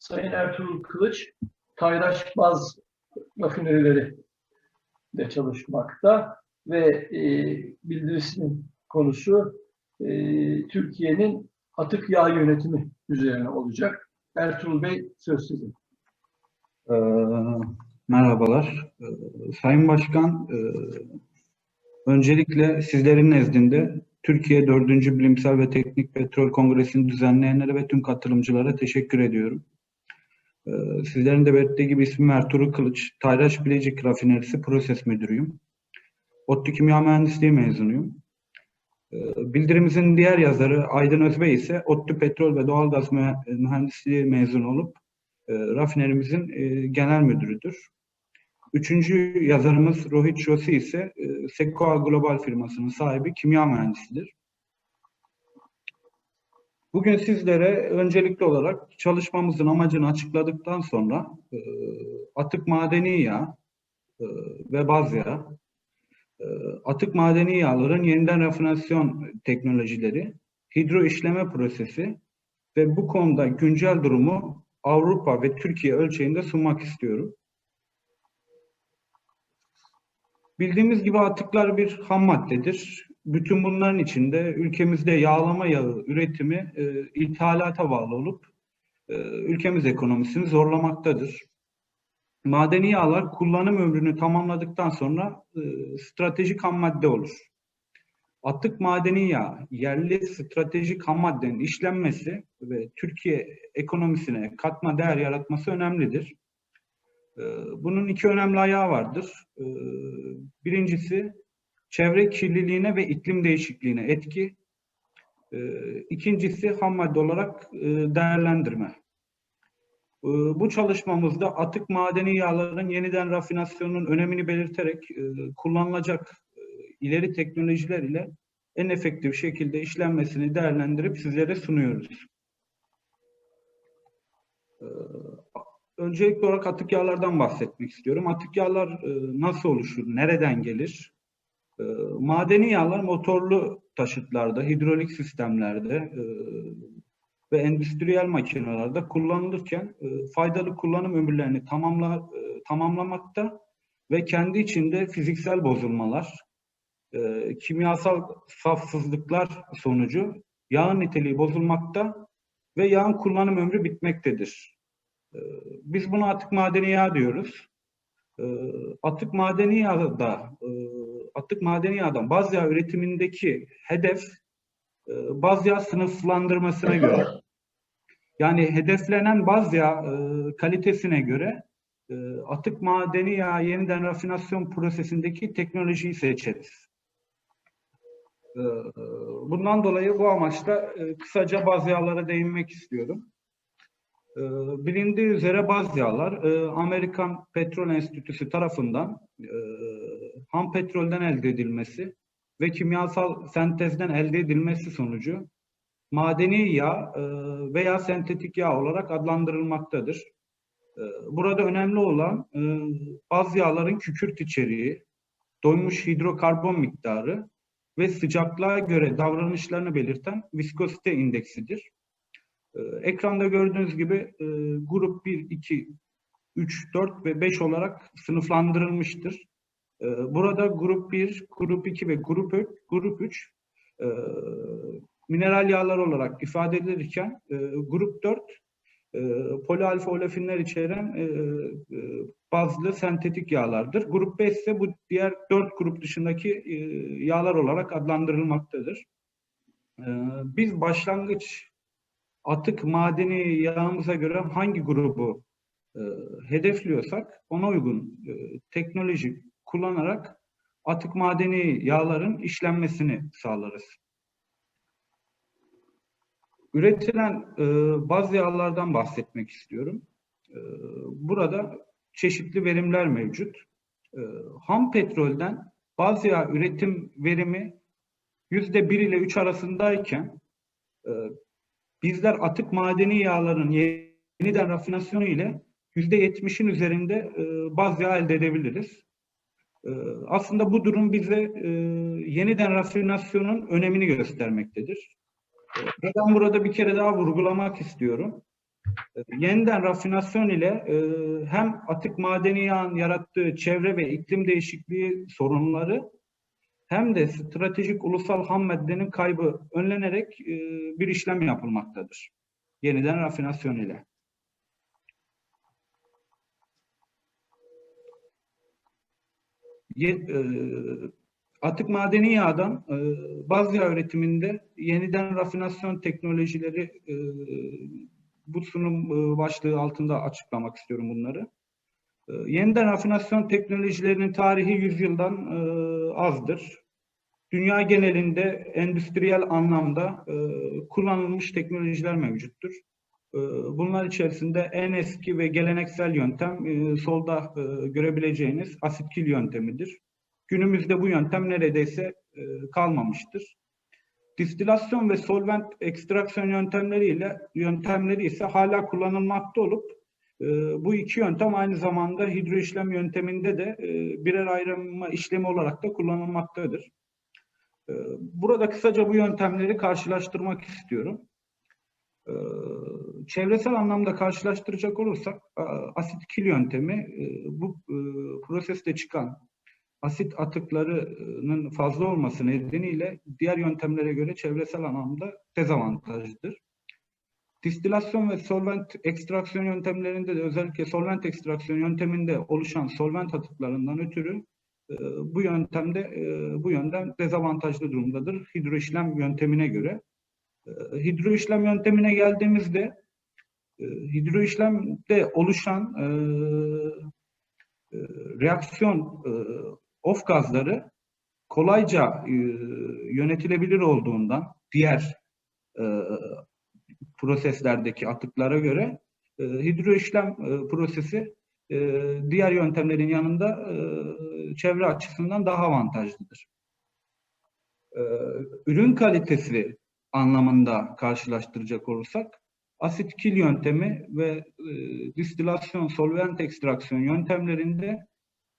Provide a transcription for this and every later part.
Sayın Ertuğrul Kılıç, Tayraş Baz rafinerileri de çalışmakta ve e, bildirisinin konusu e, Türkiye'nin atık yağ yönetimi üzerine olacak. Ertuğrul Bey söz sizin. Ee, Merhabalar. Ee, Sayın Başkan, e, öncelikle sizlerin nezdinde Türkiye 4. Bilimsel ve Teknik Petrol Kongresi'ni düzenleyenlere ve tüm katılımcılara teşekkür ediyorum. Ee, Sizlerin de belirttiği gibi ismim Ertuğrul Kılıç, Tayraş Bilecik Rafinerisi Proses Müdürüyüm. ODTÜ Kimya Mühendisliği mezunuyum. Ee, Bildirimizin diğer yazarı Aydın Özbey ise ODTÜ Petrol ve Doğalgaz Mühe- Mühendisliği mezunu olup e, rafinerimizin e, genel müdürüdür. Üçüncü yazarımız Rohit Joshi ise e, Sequoia Global firmasının sahibi kimya mühendisidir. Bugün sizlere öncelikli olarak çalışmamızın amacını açıkladıktan sonra e, atık madeni yağ e, ve baz yağ, e, atık madeni yağların yeniden rafinasyon teknolojileri, hidro işleme prosesi ve bu konuda güncel durumu Avrupa ve Türkiye ölçeğinde sunmak istiyorum. Bildiğimiz gibi atıklar bir ham maddedir. Bütün bunların içinde ülkemizde yağlama yağı üretimi e, ithalata bağlı olup e, ülkemiz ekonomisini zorlamaktadır. Madeni yağlar kullanım ömrünü tamamladıktan sonra e, stratejik ham madde olur. Atık madeni yağ, yerli stratejik ham maddenin işlenmesi ve Türkiye ekonomisine katma değer yaratması önemlidir. Ee, Bunun iki önemli ayağı vardır. Ee, Birincisi çevre kirliliğine ve iklim değişikliğine etki. Ee, İkincisi ham madde olarak e, değerlendirme. Ee, Bu çalışmamızda atık madeni yağların yeniden rafinasyonunun önemini belirterek e, kullanılacak e, ileri teknolojiler ile en efektif şekilde işlenmesini değerlendirip sizlere sunuyoruz. Ee, Öncelikli olarak atık yağlardan bahsetmek istiyorum. Atık yağlar nasıl oluşur, nereden gelir? E, madeni yağlar motorlu taşıtlarda, hidrolik sistemlerde e, ve endüstriyel makinelerde kullanılırken e, faydalı kullanım ömürlerini tamamla, e, tamamlamakta ve kendi içinde fiziksel bozulmalar, kimyasal safsızlıklar sonucu yağın niteliği bozulmakta ve yağın kullanım ömrü bitmektedir. Ee, Biz buna atık madeni yağ diyoruz. Ee, Atık madeni yağda, e, atık madeni yağdan baz yağ üretimindeki hedef e, baz yağ sınıflandırmasına göre. Yani hedeflenen baz yağ e, kalitesine göre e, atık madeni yağ yeniden rafinasyon prosesindeki teknolojiyi seçeriz. Ee, Bundan dolayı bu amaçla e, kısaca baz yağlara değinmek istiyorum. Ee, Bilindiği üzere baz yağlar e, Amerikan Petrol Enstitüsü tarafından e, ham petrolden elde edilmesi ve kimyasal sentezden elde edilmesi sonucu madeni yağ e, veya sentetik yağ olarak adlandırılmaktadır. E, Burada önemli olan e, baz yağların kükürt içeriği, doymuş hidrokarbon miktarı ve sıcaklığa göre davranışlarını belirten viskozite indeksidir. Ekranda gördüğünüz gibi e, grup 1, 2, 3, 4 ve 5 olarak sınıflandırılmıştır. Ee, Burada grup 1, grup 2 ve grup 3, grup 3 e, mineral yağlar olarak ifade edilirken e, grup 4 e, polialfa olefinler içeren e, e, bazlı sentetik yağlardır. Grup 5 ise bu diğer 4 grup dışındaki yağlar olarak adlandırılmaktadır. Biz başlangıç atık madeni yağımıza göre hangi grubu e, hedefliyorsak ona uygun e, teknoloji kullanarak atık madeni yağların işlenmesini sağlarız. Üretilen e, baz yağlardan bahsetmek istiyorum. E, burada çeşitli verimler mevcut. E, ham petrolden baz yağ üretim verimi yüzde bir ile üç arasındayken e, bizler atık madeni yağların yeniden rafinasyonu ile %70'in üzerinde e, baz yağ elde edebiliriz. E, aslında bu durum bize e, yeniden rafinasyonun önemini göstermektedir. E, ve ben burada bir kere daha vurgulamak istiyorum. E, Yeniden rafinasyon ile e, hem atık madeni yağın yarattığı çevre ve iklim değişikliği sorunları hem de stratejik ulusal ham maddenin kaybı önlenerek e, bir işlem yapılmaktadır. Yeniden rafinasyon ile. Ye- e, atık madeni yağdan e, baz yağ üretiminde yeniden rafinasyon teknolojileri e, bu sunum e, başlığı altında açıklamak istiyorum bunları. E, yeniden rafinasyon teknolojilerinin tarihi yüzyıldan e, azdır. Dünya genelinde endüstriyel anlamda e, kullanılmış teknolojiler mevcuttur. E, bunlar içerisinde en eski ve geleneksel yöntem e, solda e, görebileceğiniz asitkil yöntemidir. Günümüzde bu yöntem neredeyse e, kalmamıştır. Distilasyon ve solvent ekstraksiyon yöntemleriyle yöntemleri ise hala kullanılmakta olup bu iki yöntem aynı zamanda hidroişlem yönteminde de birer ayrılma işlemi olarak da kullanılmaktadır. Burada kısaca bu yöntemleri karşılaştırmak istiyorum. E, çevresel anlamda karşılaştıracak olursak asit kil yöntemi e, bu e, proseste çıkan asit atıklarının fazla olması nedeniyle diğer yöntemlere göre çevresel anlamda dezavantajlıdır. Distilasyon ve solvent ekstraksiyon yöntemlerinde de özellikle solvent ekstraksiyon yönteminde oluşan solvent atıklarından ötürü e, bu yöntemde bu yöntem dezavantajlı durumdadır hidroişlem yöntemine göre. E, hidroişlem yöntemine geldiğimizde e, hidroişlemde oluşan e, e, reaksiyon of gazları kolayca yönetilebilir olduğundan diğer proseslerdeki atıklara göre hidroişlem e, prosesi diğer yöntemlerin yanında çevre açısından daha avantajlıdır. Ürün kalitesi anlamında karşılaştıracak olursak asit kil yöntemi ve e, distilasyon solvent ekstraksiyon yöntemlerinde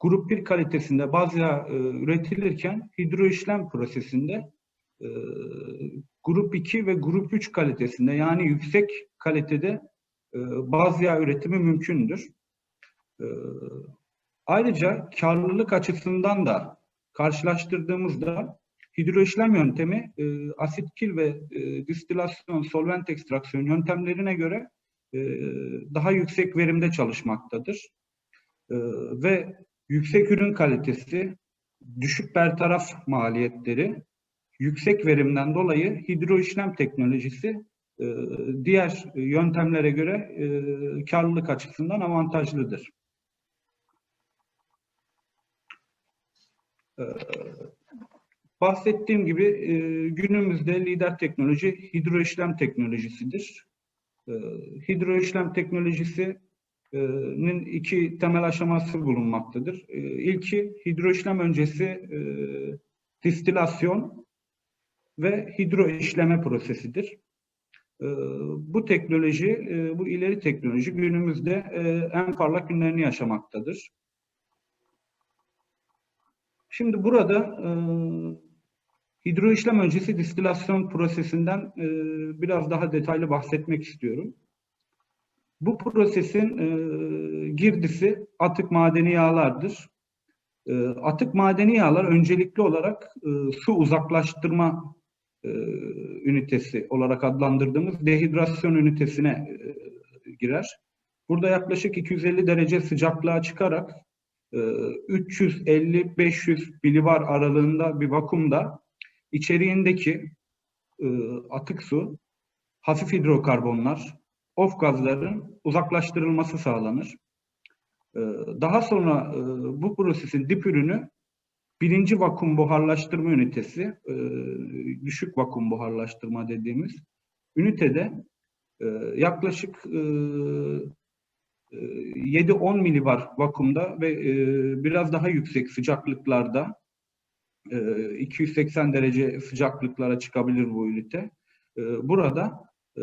grup 1 kalitesinde baz yağ e, üretilirken hidroişlem prosesinde e, grup 2 ve grup 3 kalitesinde yani yüksek kalitede e, baz yağ üretimi mümkündür. E, ayrıca karlılık açısından da karşılaştırdığımızda hidroişlem yöntemi e, asit kil ve e, distilasyon solvent ekstraksiyon yöntemlerine göre e, daha yüksek verimde çalışmaktadır. E, ve yüksek ürün kalitesi, düşük bertaraf maliyetleri, yüksek verimden dolayı hidroişlem teknolojisi e, diğer yöntemlere göre e, karlılık açısından avantajlıdır. E, bahsettiğim gibi e, günümüzde lider teknoloji hidroişlem teknolojisidir. E, hidroişlem teknolojisi nin iki temel aşaması bulunmaktadır. E, İlki hidroişlem öncesi e, distilasyon ve hidro işleme prosesidir. E, bu teknoloji, e, bu ileri teknoloji günümüzde e, en parlak günlerini yaşamaktadır. Şimdi burada e, hidro işlem öncesi distilasyon prosesinden e, biraz daha detaylı bahsetmek istiyorum. Bu prosesin e, girdisi atık madeni yağlardır. E, atık madeni yağlar öncelikli olarak e, su uzaklaştırma e, ünitesi olarak adlandırdığımız dehidrasyon ünitesine e, girer. Burada yaklaşık 250 derece sıcaklığa çıkarak e, 350-500 milibar aralığında bir vakumda içeriğindeki e, atık su, hafif hidrokarbonlar, of gazların uzaklaştırılması sağlanır. Ee, Daha sonra e, bu prosesin dip ürünü birinci vakum buharlaştırma ünitesi, e, düşük vakum buharlaştırma dediğimiz ünitede e, yaklaşık 7-10 milibar vakumda ve biraz daha yüksek sıcaklıklarda 280 derece sıcaklıklara çıkabilir bu ünite. Burada e,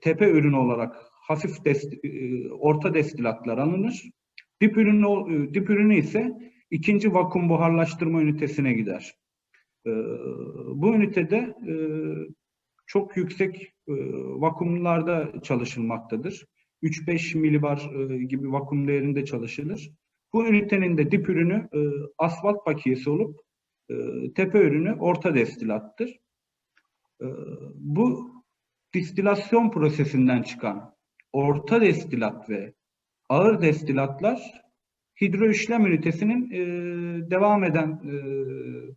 tepe ürünü olarak hafif dest, e, orta destilatlar alınır. Dip ürünü, e, dip ürünü ise ikinci vakum buharlaştırma ünitesine gider. E, bu ünitede çok yüksek vakumlarda çalışılmaktadır. 3-5 milibar gibi vakum değerinde çalışılır. Bu ünitenin de dip ürünü asfalt bakiyesi olup tepe ürünü orta destilattır. E, bu distilasyon prosesinden çıkan orta destilat ve ağır destilatlar hidroişlem ünitesinin e, devam eden e,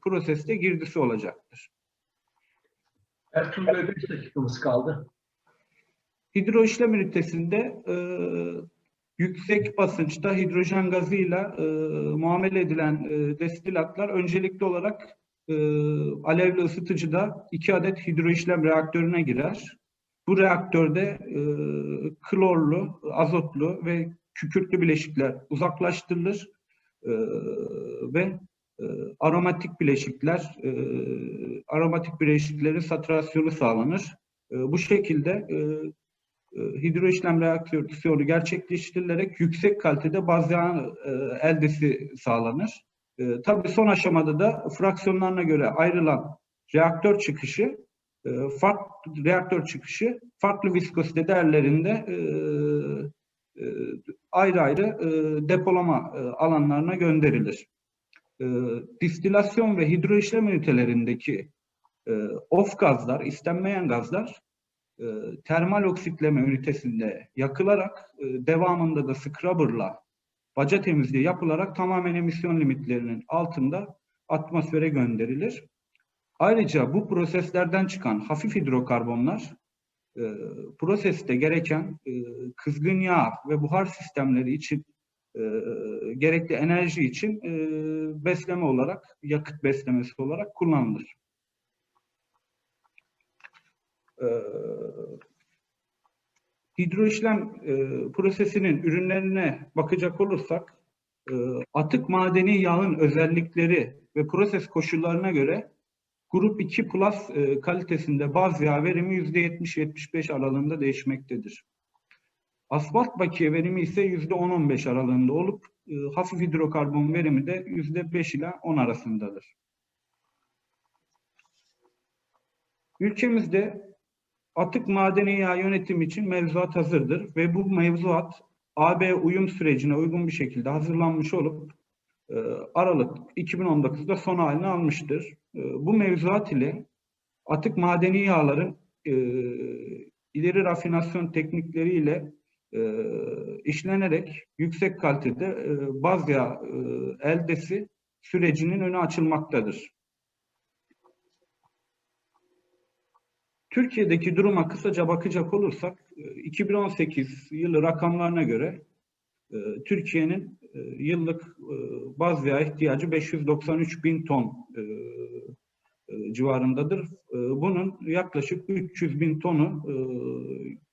proseste girdisi olacaktır. Ertuğrul Bey 5 dakikamız kaldı. Hidroişlem ünitesinde e, yüksek basınçta hidrojen gazıyla e, muamele edilen e, destilatlar öncelikli olarak e, alevli ısıtıcıda iki adet hidroişlem reaktörüne girer. Bu reaktörde e, klorlu, azotlu ve kükürtlü bileşikler uzaklaştırılır e, ve e, aromatik bileşikler, e, aromatik bileşiklerin satürasyonu sağlanır. E, bu şekilde e, e, hidroişlem reaksiyonu gerçekleştirilerek yüksek kalitede baz yağı e, eldesi sağlanır. E, tabii son aşamada da fraksiyonlarına göre ayrılan reaktör çıkışı farklı reaktör çıkışı farklı viskozite değerlerinde ayrı ayrı depolama alanlarına gönderilir. Distilasyon ve hidroişlem ünitelerindeki e, off gazlar, istenmeyen gazlar e, termal oksitleme ünitesinde yakılarak e, devamında da scrubber'la baca temizliği yapılarak tamamen emisyon limitlerinin altında atmosfere gönderilir. Ayrıca bu proseslerden çıkan hafif hidrokarbonlar e, proseste gereken e, kızgın yağ ve buhar sistemleri için gerekli enerji için besleme olarak, yakıt beslemesi olarak kullanılır. E, hidroişlem e, prosesinin ürünlerine bakacak olursak e, atık madeni yağın özellikleri ve proses koşullarına göre Grup 2 Plus e, kalitesinde baz yağ verimi %70-75 aralığında değişmektedir. Asfalt bakiye verimi ise %10-15 aralığında olup e, hafif hidrokarbon verimi de %5 ile 10 arasındadır. Ülkemizde atık madeni yağ yönetimi için mevzuat hazırdır ve bu mevzuat AB uyum sürecine uygun bir şekilde hazırlanmış olup e, Aralık 2019'da son halini almıştır. E, bu mevzuat ile atık madeni yağların e, ileri rafinasyon teknikleriyle işlenerek yüksek kalitede baz yağ eldesi sürecinin önü açılmaktadır. Türkiye'deki duruma kısaca bakacak olursak, 2018 yılı rakamlarına göre Türkiye'nin yıllık baz yağ ihtiyacı 593 bin ton civarındadır. Bunun yaklaşık 300 bin tonu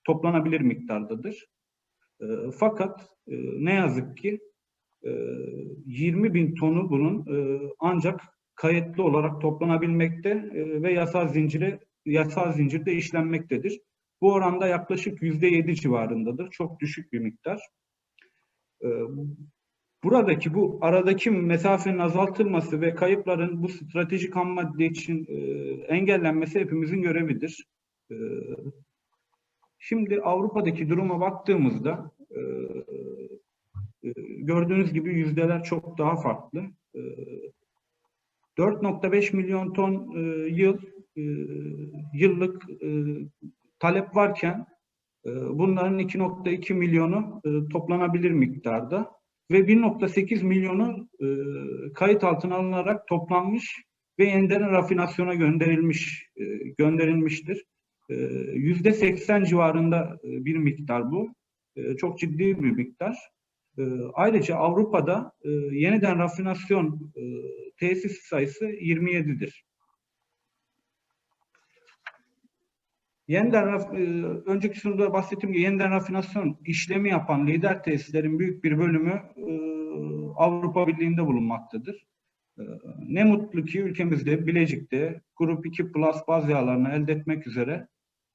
toplanabilir miktardadır. Fakat ne yazık ki 20 bin tonu bunun ancak kayıtlı olarak toplanabilmekte ve yasal zincire yasal zincirde işlenmektedir. Bu oranda yaklaşık yüzde yedi civarındadır. Çok düşük bir miktar. Buradaki bu aradaki mesafenin azaltılması ve kayıpların bu stratejik ham madde için engellenmesi hepimizin görevidir. Şimdi Avrupa'daki duruma baktığımızda gördüğünüz gibi yüzdeler çok daha farklı. 4.5 milyon ton yıl yıllık talep varken bunların 2.2 milyonu toplanabilir miktarda ve 1.8 milyonu kayıt altına alınarak toplanmış ve yeniden rafinasyona gönderilmiş gönderilmiştir. Yüzde 80 civarında bir miktar bu. Çok ciddi bir miktar. Ayrıca Avrupa'da yeniden rafinasyon tesis sayısı 27'dir. Yeniden e, önceki sunuda bahsettiğim gibi yeniden rafinasyon işlemi yapan lider tesislerin büyük bir bölümü e, Avrupa Birliği'nde bulunmaktadır. E, ne mutlu ki ülkemizde Bilecik'te Grup 2 Plus baz yağlarını elde etmek üzere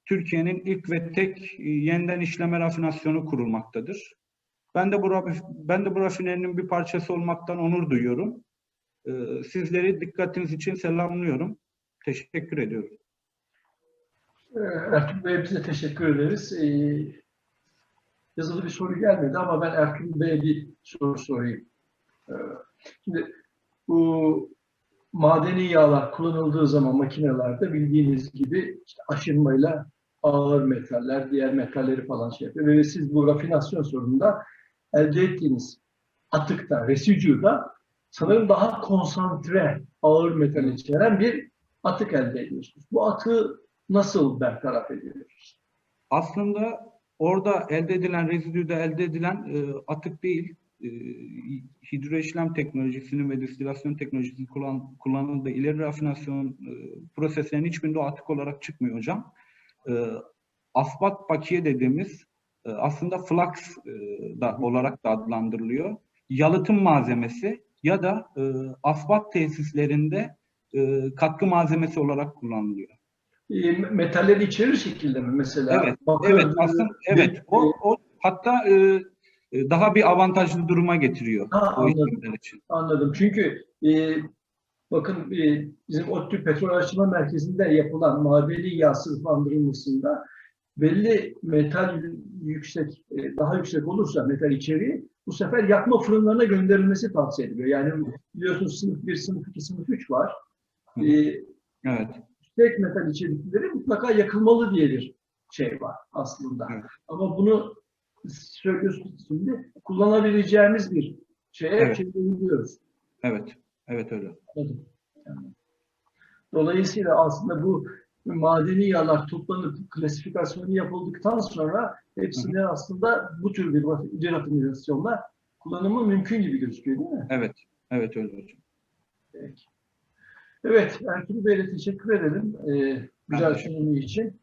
Türkiye'nin ilk ve tek yeniden işleme rafinasyonu kurulmaktadır. Ben de bu ben de bu rafinerinin bir parçası olmaktan onur duyuyorum. Sizleri dikkatiniz için selamlıyorum. Teşekkür ediyorum. Ertuğrul Bey'e biz de teşekkür ederiz. Ee, yazılı bir soru gelmedi ama ben Ertuğrul Bey'e bir soru sorayım. Ee, şimdi bu madeni yağlar kullanıldığı zaman makinelerde bildiğiniz gibi işte aşınmayla ağır metaller, diğer metalleri falan şey yapıyor. Ve siz bu rafinasyon sorununda elde ettiğiniz atıkta, residue'da sanırım daha konsantre ağır metal içeren bir atık elde ediyorsunuz. Bu atığı nasıl bertaraf ediyoruz? Aslında orada elde edilen, rezidüde elde edilen e, atık değil, e, hidroişlem teknolojisinin ve distilasyon teknolojisinin kullan, kullanıldığı ileri rafinasyon e, proseslerinin hiçbirinde o atık olarak çıkmıyor hocam. E, asfalt bakiye dediğimiz e, aslında flux e, da olarak da adlandırılıyor. Yalıtım malzemesi ya da e, asfalt tesislerinde e, katkı malzemesi olarak kullanılıyor. E, metalleri içerir şekilde mi mesela? Evet, Bakır, Evet aslında evet o, e, o hatta e, e, daha bir avantajlı duruma getiriyor Ha, anladım. için. Anladım. Çünkü e, bakın e, bizim ODTÜ Petrol Araştırma Merkezi'nde yapılan madeni yağ sınıflandırılmasında belli metal yüksek, e, daha yüksek olursa metal içeriği bu sefer yakma fırınlarına gönderilmesi tavsiye ediliyor. Yani biliyorsunuz sınıf 1, sınıf 2, sınıf 3 var. Hı. E, Evet, yüksek metal içerikleri mutlaka yakılmalı diye bir şey var aslında. Evet. Ama bunu söylüyorsunuz şimdi kullanabileceğimiz bir şeye Evet. çevirebiliyoruz. evet, evet öyle. Yani Dolayısıyla aslında bu madeni yağlar toplanıp klasifikasyonu yapıldıktan sonra hepsini aslında bu tür bir rafinasyonla kullanımı mümkün gibi gözüküyor değil mi? Evet, evet öyle hocam. Peki. Evet, Ertuğrul Bey'le teşekkür edelim. Ee, güzel sunumu için.